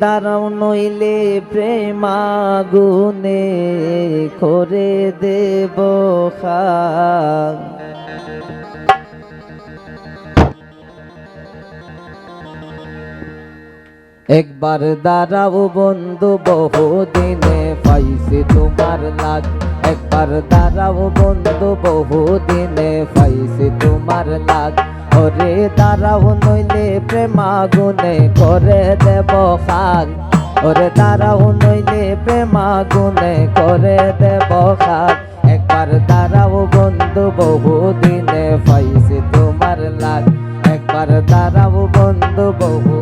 দাঁড়াও নইলে প্রেমাগুনে করে দেব একবার দাঁড়াও বন্ধু, বহুদিনে পাইছি তোমার লাগ একবার দাঁড়াও বন্ধু, বহুদিনে পাইছি তোমার লাগ ওরে দাঁড়াও, নইলে প্রেমাগুনে করে দেব খাল। ওরে দাঁড়াও, নইলে প্রেমাগুনে করে দেব খাল। একবার দাঁড়াও বন্ধু, বহুদিনে পাইছি তোমার লাগ একবার দাঁড়াও বন্ধু বহুদিনে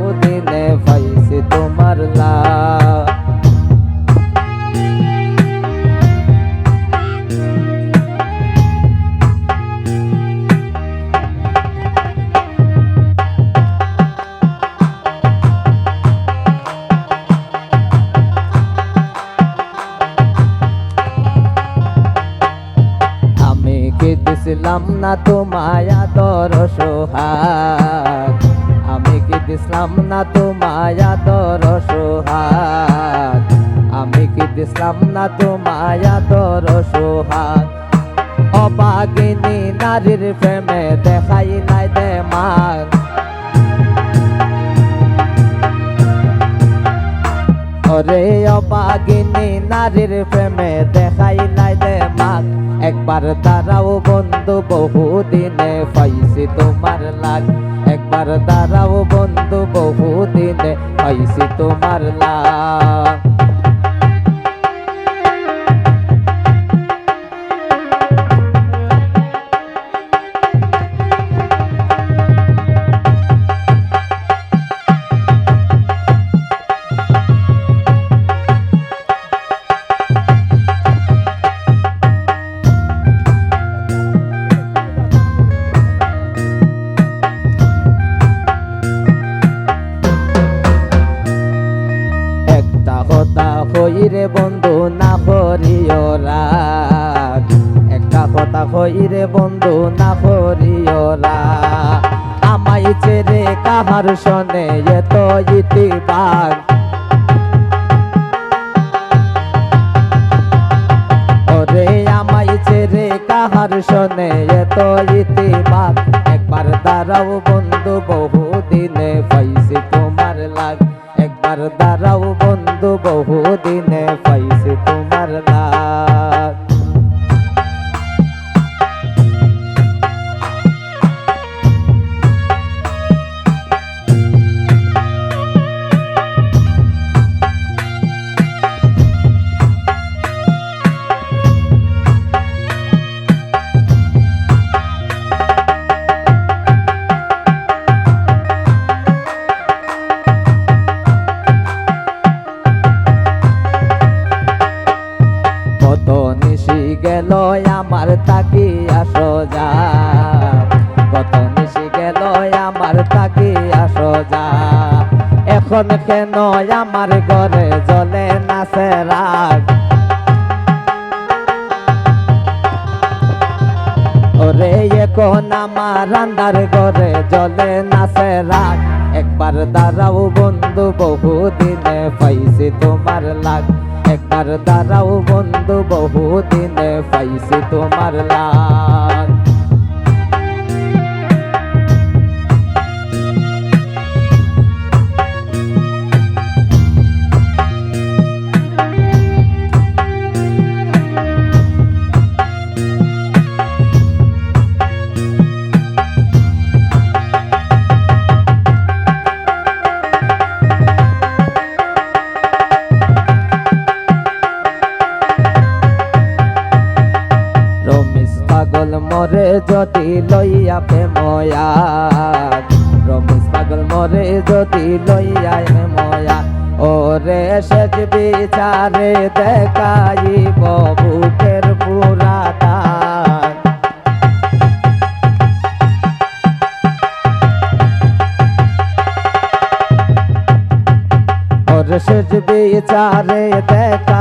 দিছিলাম না তোমায় আদর সোহাগ। আমি কি দিছিলাম না তোমায় আদর সোহাগ? আমি কি দিছিলাম না তোমায় আদর সোহাগ? অবাগিনী নারীর প্রেমে দেখাই নাই একবার দাঁড়াও বন্ধু বহুদিনে পাইছি তোমার লাগ। একবার দাঁড়াও বন্ধু বহুদিনে পাইছি তোমার লাগ। করিও রাগ। একটা কথা হইরে বন্ধু, না করিও রাগ। আমায় ছেড়ে কাহার শোনে এত ইতিবাগ। ওরে আমায় ছেড়ে কাহার শোনে এত ইতিবাগ। একবার দাঁড়াও বন্ধু, বহুদিনে পাইছি তোমার লাগ। একবার দাঁড়াও বন্ধু, বহুদিনে পাইছি আসো যা কত নিশি গেল আমার তাকি আসো এখন কেন আমার ঘরে জলে নাচে রাগ ওরে, এখন আমার রান্দার ঘরে জলে নাচে রাগ একবার দাঁড়াও বন্ধু, বহুদিনে পাইছি তোমার লাগ। একবার দাঁড়াও বন্ধু বহুদিনে পাইছি তোমার লাগ যদি লইয়া প্রেময়া রমিস পাগল মরে যদি লইয়া ময়া ওরে সেজ বিচারে দেখাইব বুকের পুরাটা ওর সেজ বিচারে দেখাইব